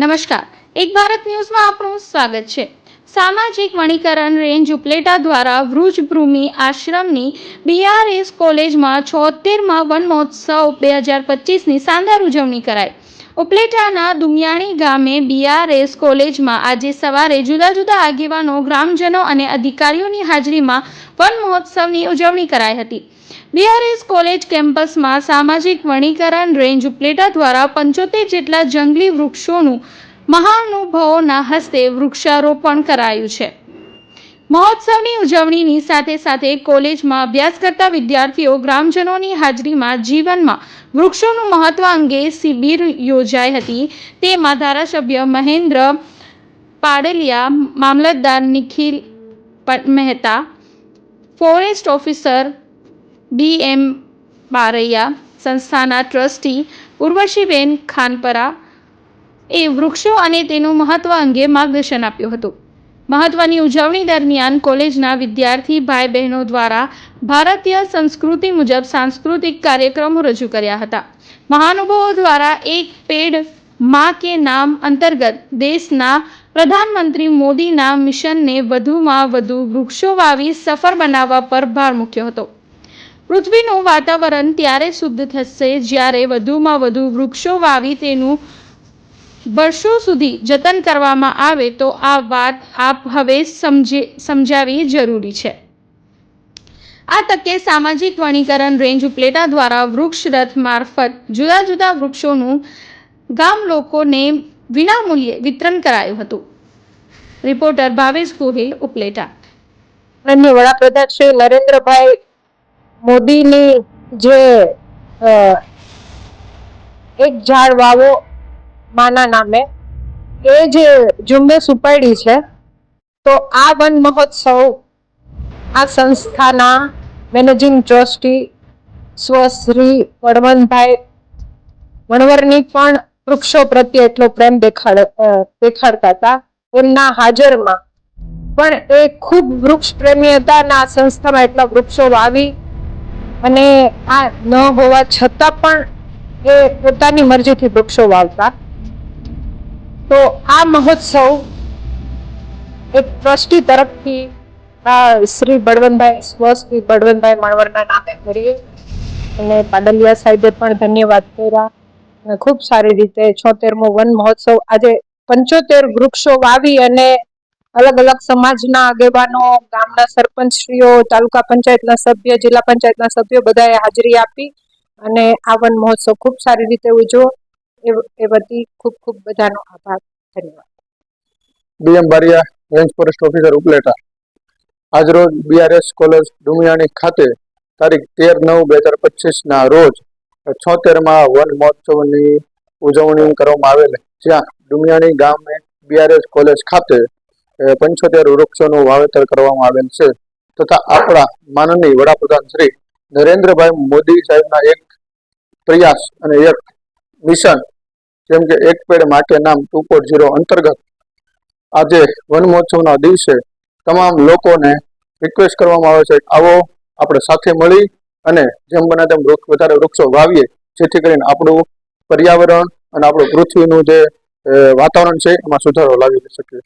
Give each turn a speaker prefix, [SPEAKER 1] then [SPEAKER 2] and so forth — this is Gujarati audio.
[SPEAKER 1] નમસ્કાર. એક ભારત ન્યૂઝમાં આપનું સ્વાગત છે. સામાજિક વણીકરણ રેન્જ ઉપલેટા દ્વારા વૃજ ભૂમિ આશ્રમની બીઆરએસ કોલેજમાં છોતેરમાં વન મહોત્સવ બે હજાર પચીસની શાનદાર ઉજવણી કરાઈ. ઉપલેટાના દુમિયાણી ગામે બીઆરએસ કોલેજમાં આજે સવારે જુદા જુદા આગેવાનો, ગ્રામજનો અને અધિકારીઓની હાજરીમાં વન મહોત્સવની ઉજવણી કરાઈ હતી. બીઆરએસ કોલેજ કેમ્પસમાં સામાજિક વણીકરણ રેન્જ ઉપલેટા દ્વારા પંચોતેર જેટલા જંગલી વૃક્ષોનું મહાનુભાવોના હસ્તે વૃક્ષારોપણ કરાયું છે. મહોત્સવની ઉજવણીની સાથે સાથે કોલેજમાં અભ્યાસ કરતા વિદ્યાર્થીઓ ગ્રામજનોની હાજરીમાં જીવનમાં વૃક્ષોનું મહત્વ અંગે શિબિર યોજાઈ હતી. તેમાં ધારાસભ્ય મહેન્દ્ર પાડલિયા, મામલતદાર Nikhil Mehta, forest officer B M Baraiya સંસ્થાના ટ્રસ્ટી ઉર્વશીબેન ખાનપરા એ વૃક્ષો અને તેનું મહત્વ અંગે માર્ગદર્શન આપ્યું હતું. મહત્વની ઉજવણી દરમિયાન કોલેજના વિદ્યાર્થી ભાઈ બહેનો દ્વારા ભારતીય સંસ્કૃતિ મુજબ સાંસ્કૃતિક કાર્યક્રમો રજૂ કર્યા હતા. મહાનુભાવો દ્વારા એક પેડમાં કે નામ અંતર્ગત દેશના પ્રધાનમંત્રી મોદીના મિશનને વધુમાં વધુ વૃક્ષો વાવી સફળ બનાવવા પર ભાર મૂક્યો હતો. પૃથ્વીનું વાતાવરણ ત્યારે શુદ્ધ થશે જ્યારે વધુમાં વધુ વૃક્ષો વાવી તેનું વર્ષો સુધી જતન કરવામાં આવે તો આ વાત આપ હવે સમજે, સમજાવી જરૂરી છે. આ તકે સામાજિક વણીકરણ રેન્જ ઉપલેટા દ્વારા વૃક્ષ રથ મારફત જુદા જુદા વૃક્ષોનું ગામ લોકોને વિનામૂલ્યે વિતરણ કરાયું હતું. રિપોર્ટર ભાવેશ ગોહિલ ઉપલેટા.
[SPEAKER 2] માનનીય વડાપ્રધાન શ્રી નરેન્દ્રભાઈ મોદીની જે એક ઝાડ વાવો માના નામે, એ જે ઝુંબેશ ઉપાડી છે, તો આ વન મહોત્સવ આ સંસ્થાના મેનેજિંગ ટ્રસ્ટી સ્વશ્રી વણવંતભાઈ વણવરની પણ વૃક્ષો પ્રત્યે એટલો પ્રેમ દેખાડ દેખાડતા હતા. એમના હાજરમાં પણ એ ખૂબ વૃક્ષ પ્રેમી હતા અને આ સંસ્થામાં એટલા વૃક્ષો વાવી અને આ ન હોવા છતાં પણ એ પોતાની મરજીથી વૃક્ષો વાવતા. તો આ મહોત્સવ એક ટ્રસ્ટી તરફથી શ્રી બળવંતભાઈ સ્વશ્રી બળવંતભાઈ મણવરના નામે કરીએ. અને પાડલિયા સાહેબે પણ ધન્યવાદ કર્યા. અને ખૂબ સારી રીતે છોતેરમો વન મહોત્સવ આજે પંચોતેર વૃક્ષો વાવી અને અલગ અલગ સમાજના આગેવાનો, ગામના સરપંચશ્રીઓ, તાલુકા પંચાયતના સભ્ય, જિલ્લા પંચાયતના સભ્યો બધાએ હાજરી આપી અને આ વન મહોત્સવ ખૂબ સારી રીતે ઉજવો એ વતી ખૂબ ખૂબ બધાનો આભાર, ધન્યવાદ.
[SPEAKER 3] BM Bariya, range forest officer Upleta. આજરોજ બીઆરએસ કોલેજ ડુમિયાણી ખાતે તારીખ તેર નવ બે હજાર પચીસના રોજ છોતેરમાં વન મહોત્સવની ઉજવણી કરવામાં આવેલ જ્યાં ડુમિયાણી ગામે બીઆરએસ કોલેજ ખાતે પંચોતેર વૃક્ષોનું વાવેતર કરવામાં આવેલ છે તથા આપણા માનનીય વડાપ્રધાન શ્રી નરેન્દ્રભાઈ મોદી સાહેબના એક પ્રયાસ અને એક મિશન, જેમ કે એક પેડ માટે નામ ટુ પોઈન્ટ ઝીરો અંતર્ગત આજે વન મહોત્સવના દિવસે તમામ લોકોને રિક્વેસ્ટ કરવામાં આવે છે, આવો આપણે સાથે મળી અને જેમ બને તેમ વધારે વૃક્ષો વાવીએ, જેથી કરીને આપણું પર્યાવરણ અને આપણું પૃથ્વીનું જે વાતાવરણ છે, એમાં સુધારો લાવી શકીએ.